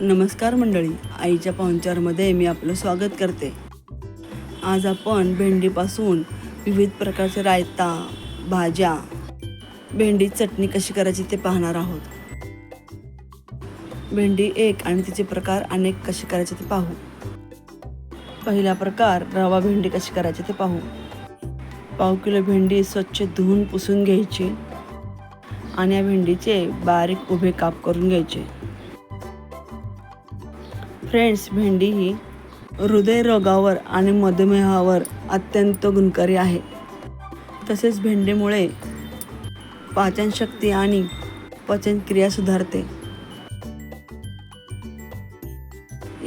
नमस्कार मंडळी आईच्या पाहुणचारमध्ये मी आपलं स्वागत करते. आज आपण भेंडीपासून विविध प्रकारचे रायता भाज्या भेंडी चटणी कशी करायची ते पाहणार आहोत. भेंडी एक आणि तिचे प्रकार अनेक कसे करायचे ते पाहू. पहिला प्रकार रवा भेंडी कशी करायची ते पाहू. पाव किलो भेंडी स्वच्छ धुवून पुसून घ्यायची आणि या भेंडीचे बारीक उभे काप करून घ्यायचे. फ्रेंड्स भेंडी ही हृदयरोगावर आणि मधुमेहावर अत्यंत गुणकारी आहे. तसेच भेंडीमुळे पाचनशक्ती आणि पचनक्रिया सुधारते.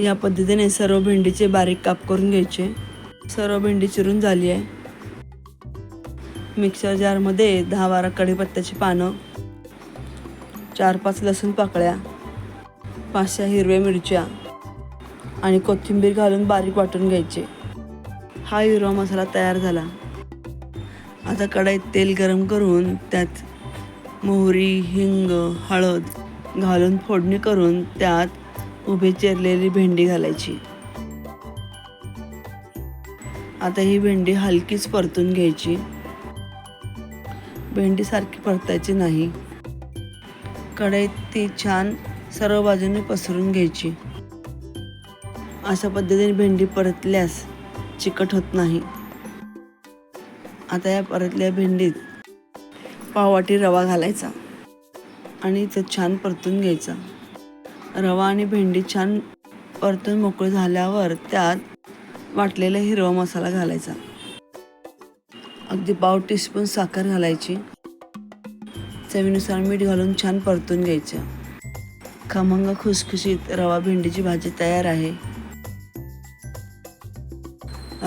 या पद्धतीने सर्व भेंडीचे बारीक काप करून घ्यायचे. सर्व भेंडी चिरून झाली आहे. मिक्सर जारमध्ये दहा बारा कढीपत्त्याची पानं चार पाच लसूण पाकळ्या पाचशा हिरव्या मिरच्या आणि कोथिंबीर घालून बारीक वाटून घ्यायचे. हा हिरवा मसाला तयार झाला. आता कढईत तेल गरम करून त्यात मोहरी हिंग हळद घालून फोडणी करून त्यात उभे चिरलेली भेंडी घालायची. आता ही भेंडी हलकीच परतून घ्यायची. भेंडी सारखी परतायची नाही. कढईत ती छान सर्व बाजूने पसरून घ्यायची. अशा पद्धतीने भेंडी परतल्यास चिकट होत नाही. आता या परतल्या भेंडीत पाववाटी रवा घालायचा आणि तो छान परतून घ्यायचा. रवा आणि भेंडी छान परतून मोकळी झाल्यावर त्यात वाटलेला हिरवा मसाला घालायचा. अगदी पाव टीस्पून साखर घालायची. चवीनुसार मीठ घालून छान परतून घ्यायचं. खमंग खुसखुशीत रवा भेंडीची भाजी तयार आहे.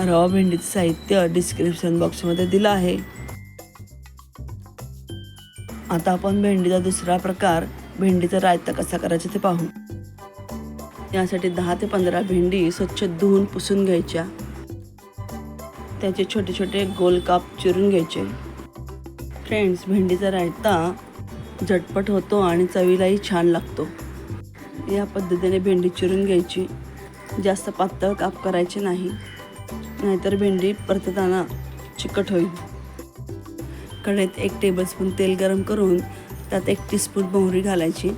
रवा भेंडीचं साहित्य डिस्क्रिप्शन बॉक्समध्ये दिलं आहे. आता आपण भेंडीचा दुसरा प्रकार भेंडीचा रायता कसा करायचा ते पाहू. यासाठी दहा ते पंधरा भेंडी स्वच्छ धुवून पुसून घ्यायच्या. त्याचे छोटे छोटे गोल काप चिरून घ्यायचे. फ्रेंड्स भेंडीचा रायता झटपट होतो आणि चवीलाही छान लागतो. या पद्धतीने भेंडी चिरून घ्यायची. जास्त पातळ काप करायचे नाही. नाहीतर भेंडी परतताना चिकट होईल. कढईत एक टेबलस्पून तेल गरम करून त्यात एक टीस्पून मोहरी घालायची.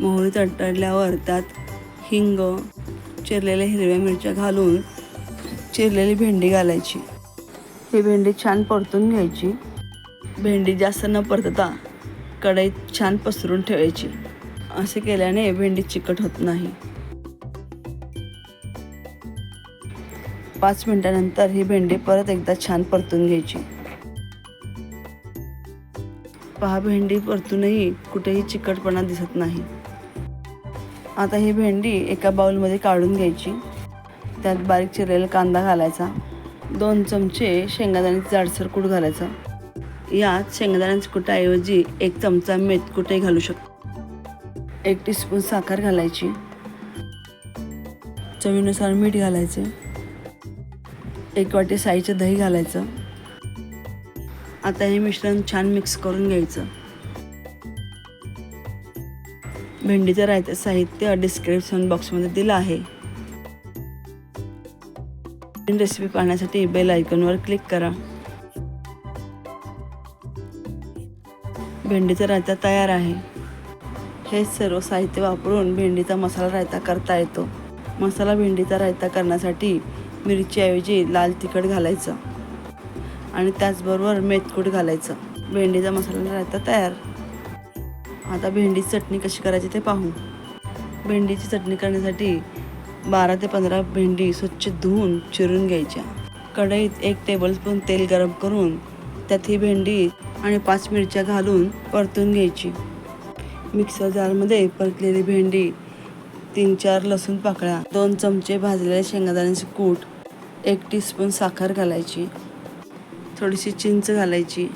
मोहरी तडतडल्यावर त्यात हिंग चिरलेल्या हिरव्या मिरच्या घालून चिरलेली भेंडी घालायची. ही भेंडी छान परतून घ्यायची. भेंडी जास्त न परतता कढईत छान पसरून ठेवायची. असे केल्याने भेंडी चिकट होत नाही. पाच मिनिटानंतर ही भेंडी परत एकदा छान परतून घ्यायची. पहा भेंडी परतूनही कुठेही चिकटपणा दिसत नाही. आता ही भेंडी एका बाऊलमध्ये काढून घ्यायची. त्यात बारीक चिरलेला कांदा घालायचा. दोन चमचे शेंगादाण्याचे जाडसर कूट घालायचा. यात शेंगादाण्याचं कुटाऐवजी एक चमचा मेथकुटे घालू शकतो. एक टीस्पून साखर घालायची. चवीनुसार मीठ घालायचे. एक वाटी साईचं दही घालायचं. आता हे मिश्रण छान मिक्स करून घ्यायचं. भेंडीचं रायतं साहित्य डिस्क्रिप्शन बॉक्समध्ये दिलं आहे. रेसिपी पाहण्यासाठी बेल आयकॉनवर क्लिक करा. भेंडीचा रायता तयार आहे. हे सर्व साहित्य वापरून भेंडीचा मसाला रायता करता येतो. मसाला भेंडीचा रायता करण्यासाठी मिरचीऐवजी लाल तिखट घालायचं. आणि त्याचबरोबर मेथकूट घालायचं. भेंडीचा मसाला रायता तयार. आता भेंडीची चटणी कशी करायची ते पाहू. भेंडीची चटणी करण्यासाठी बारा ते पंधरा भेंडी स्वच्छ धुवून चिरून घ्यायच्या. कढईत एक टेबलस्पून तेल गरम करून त्यात ही भेंडी आणि पाच मिरच्या घालून परतून घ्यायची. मिक्सर जारमध्ये परतलेली भेंडी तीन चार लसूण पाकळ्या दोन चमचे भाजलेले शेंगादाण्याचे कूट एक टीस्पून साखर घालायची थोडीशी चिंच घालायची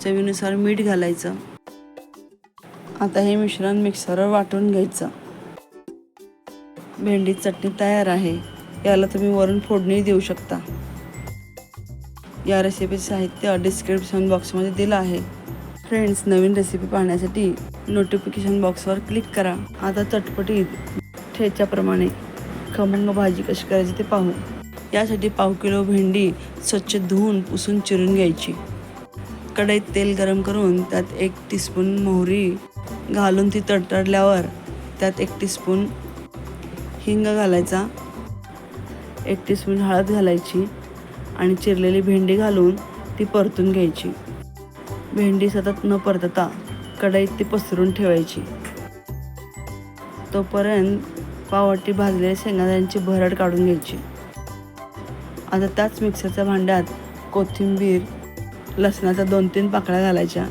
चवीनुसार मीठ घालायचं. आता हे मिश्रण मिक्सरवर वाटून घ्यायचं. भेंडी चटणी तयार आहे याला तुम्ही वरून फोडणी देऊ शकता. या रेसिपीचे साहित्य डिस्क्रिप्शन बॉक्समध्ये दिलं आहे. फ्रेंड्स नवीन रेसिपी पाहण्यासाठी नोटिफिकेशन बॉक्सवर क्लिक करा. आता चटपटीत ठेच्याप्रमाणे खमंग भाजी कशी करायची ते पाहू. यासाठी पाव किलो भेंडी स्वच्छ धुवून पुसून चिरून घ्यायची. कढईत तेल गरम करून त्यात एक टीस्पून मोहरी घालून ती तडतडल्यावर त्यात एक टीस्पून हिंग घालायचा एक टीस्पून हळद घालायची आणि चिरलेली भेंडी घालून ती परतून घ्यायची. भेंडी सतत न परतता कढईत ती पसरून ठेवायची. तोपर्यंत पावटी भाजलेल्या शेंगाद्यांची भरड काढून घ्यायची. आता त्याच मिक्सरच्या भांड्यात कोथिंबीर लसणाच्या दोन तीन पाकळ्या घालायच्या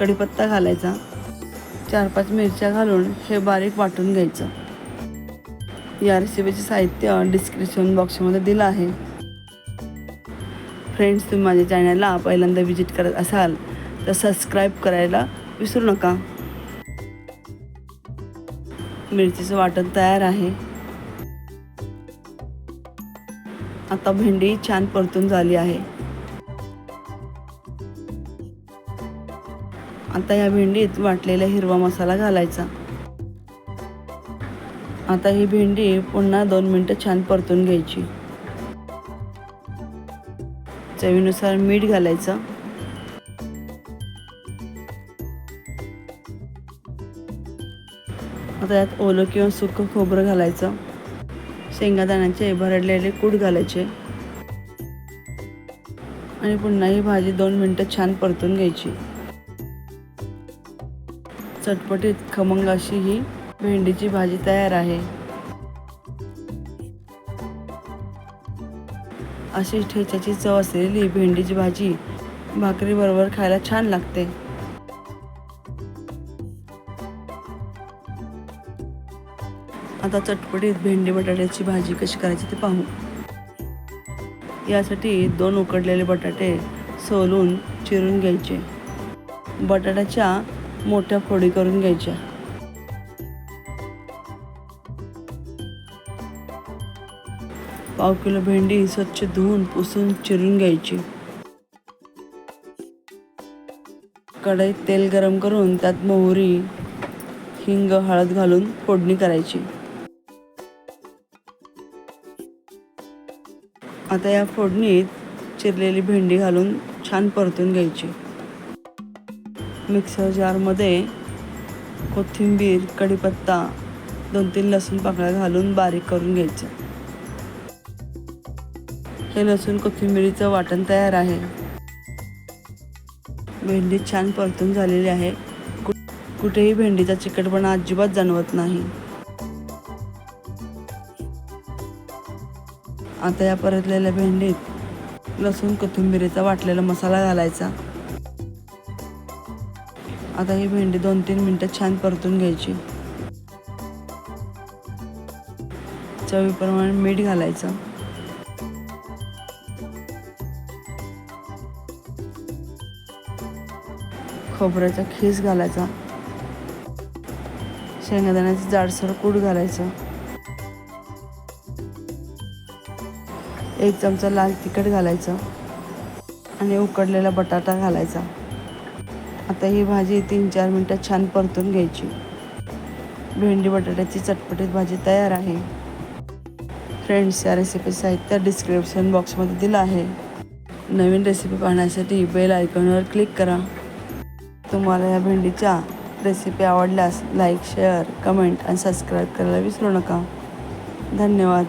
कढीपत्ता घालायचा चार पाच मिरच्या घालून हे बारीक वाटून घ्यायचं. या रेसिपीचे साहित्य डिस्क्रिप्शन बॉक्समध्ये दिलं आहे. फ्रेंड्स तुम्ही माझ्या चॅनलला पहिल्यांदा व्हिजिट करत असाल तर सबस्क्राईब करायला विसरू नका. मिरचीचं वाटण तयार आहे. आता भेंडी छान परतून झाली आहे. आता या भेंडीत वाटलेला हिरवा मसाला घालायचा. आता ही भेंडी पुन्हा दोन मिनटं छान परतून घ्यायची. चवीनुसार मीठ घालायचं. आता यात ओलं किंवा सुकं खोबरं घालायचं. शेंगादाण्याचे भरडलेले कूट घालायचे. आणि पुन्हा ही भाजी दोन मिनटं छान परतून घ्यायची. चटपटीत खमंग अशी ही भेंडीची भाजी तयार आहे. अशी ठेच्याची चव असलेली भेंडीची भाजी भाकरीबरोबर खायला छान लागते. आता चटपटीत भेंडी बटाट्याची भाजी कशी करायची ते पाहू. यासाठी दोन उकडलेले बटाटे सोलून चिरून घ्यायचे. बटाट्याच्या मोठ्या फोडी करून घ्यायच्या. पाव किलो भेंडी स्वच्छ धुवून पुसून चिरून घ्यायची. कढईत तेल गरम करून त्यात मोहरी हिंग हळद घालून फोडणी करायची. आता या फोडणीत चिरलेली भेंडी घालून छान परतून घ्यायची. मिक्सर जारमध्ये कोथिंबीर कढीपत्ता दोन तीन लसूण पाकळ्या घालून बारीक करून घ्यायचं. हे लसूण कोथिंबिरीचं वाटण तयार आहे. भेंडी छान परतून झालेली आहे. कु- कुठेही भेंडीचा चिकटपणा अजिबात जाणवत नाही. आता या परतलेल्या भेंडीत लसूण कोथिंबिरीचा वाटलेला मसाला घालायचा. आता ही भेंडी दोन तीन मिनटं छान परतून घ्यायची. चवीप्रमाणे मीठ घालायचं. खोबऱ्याचा खीस घालायचा. शेंगादाण्याचं जाडसर कूट घालायचं. एक चमचा लाल तिखट घालायचं आणि उकडलेला बटाटा घालायचा. आता ही भाजी तीन चार मिनटं छान परतून घ्यायची. भेंडी बटाट्याची चटपटीत भाजी तयार आहे. फ्रेंड्स या रेसिपी साहित्य डिस्क्रिप्शन बॉक्समध्ये दिलं आहे. नवीन रेसिपी पाहण्यासाठी बेल आयकॉनवर क्लिक करा. तुम्हाला या भेंडीच्या रेसिपी आवडल्यास लाईक शेअर कमेंट आणि सबस्क्राईब करायला विसरू नका. धन्यवाद.